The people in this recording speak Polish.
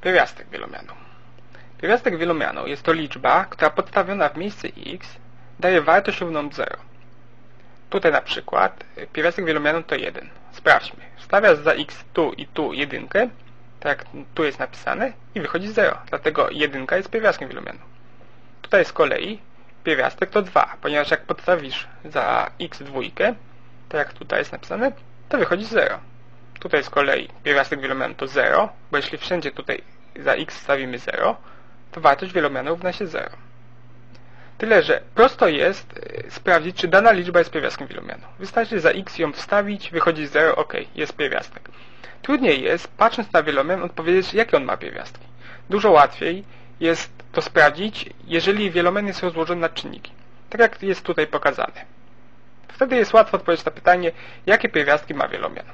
Pierwiastek wielomianu. Pierwiastek wielomianu jest to liczba, która podstawiona w miejsce x daje wartość równą 0. Tutaj na przykład y, pierwiastek wielomianu to 1. Sprawdźmy. Wstawiasz za x tu i tu jedynkę, tak jak tu jest napisane, i wychodzi 0. Dlatego jedynka jest pierwiastkiem wielomianu. Tutaj z kolei pierwiastek to 2, ponieważ jak podstawisz za x dwójkę, tak jak tutaj jest napisane, to wychodzi 0. Tutaj z kolei pierwiastek wielomianu to 0, bo jeśli wszędzie tutaj za x stawimy 0, to wartość wielomianu równa się 0. Tyle, że prosto jest y, sprawdzić, czy dana liczba jest pierwiastkiem wielomianu. Wystarczy za x ją wstawić, wychodzi 0, ok, jest pierwiastek. Trudniej jest, patrząc na wielomian, odpowiedzieć, jakie on ma pierwiastki. Dużo łatwiej jest to sprawdzić, jeżeli wielomian jest rozłożony na czynniki. Tak jak jest tutaj pokazane. Wtedy jest łatwo odpowiedzieć na pytanie, jakie pierwiastki ma wielomian.